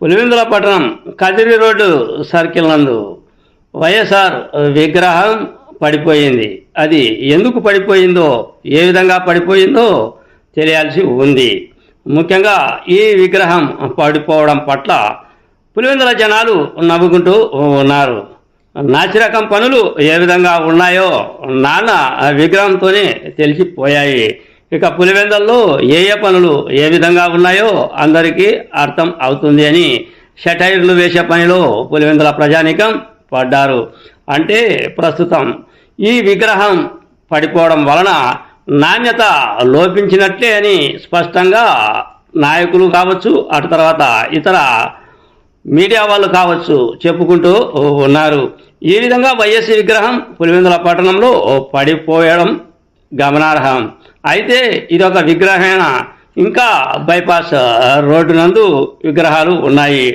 పులివెందుల పట్టణం Kadiri road circle నందు వైఎస్ఆర్ విగ్రహం పడిపోయింది. అది ఎందుకు పడిపోయిందో ఏ విధంగా పడిపోయిందో తెలియాల్సి ఉంది. ముఖ్యంగా ఈ విగ్రహం పడిపోవడం పట్ల పులివెందుల జనాలు నవ్వుకుంటూ ఉన్నారు. నాసిరకం పనులు ఏ విధంగా ఉన్నాయో నాన్న విగ్రహంతోనే తెలిసిపోయాయి. ఇక పులివెందల్లో ఏ ఏ పనులు ఏ విధంగా ఉన్నాయో అందరికీ అర్థం అవుతుంది అని షటైర్లు వేసే పనిలో పులివెందుల ప్రజానీకం పడ్డారు. అంటే ప్రస్తుతం ఈ విగ్రహం పడిపోవడం వలన నాణ్యత లోపించినట్లే అని స్పష్టంగా నాయకులు కావచ్చు అటు తర్వాత ఇతర మీడియా వాళ్ళు కావచ్చు చెప్పుకుంటూ ఉన్నారు. ఈ విధంగా వైఎస్సీ విగ్రహం పులివెందుల పట్టణంలో పడిపోయడం గమనార్హం. అయితే ఇదొక విగ్రహమైన ఇంకా బైపాస్ రోడ్డు నందు విగ్రహాలు ఉన్నాయి.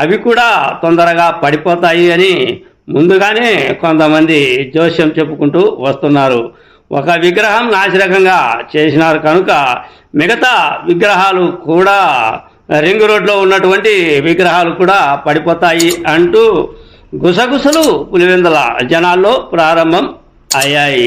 అవి కూడా తొందరగా పడిపోతాయి అని ముందుగానే కొంతమంది జోస్యం చెప్పుకుంటూ వస్తున్నారు. ఒక విగ్రహం నాసిరకంగా చేసినారు కనుక మిగతా విగ్రహాలు కూడా రింగ్ రోడ్లో ఉన్నటువంటి విగ్రహాలు కూడా పడిపోతాయి అంటూ గుసగుసలు పులివెందుల జనాల్లో ప్రారంభం అయ్యాయి.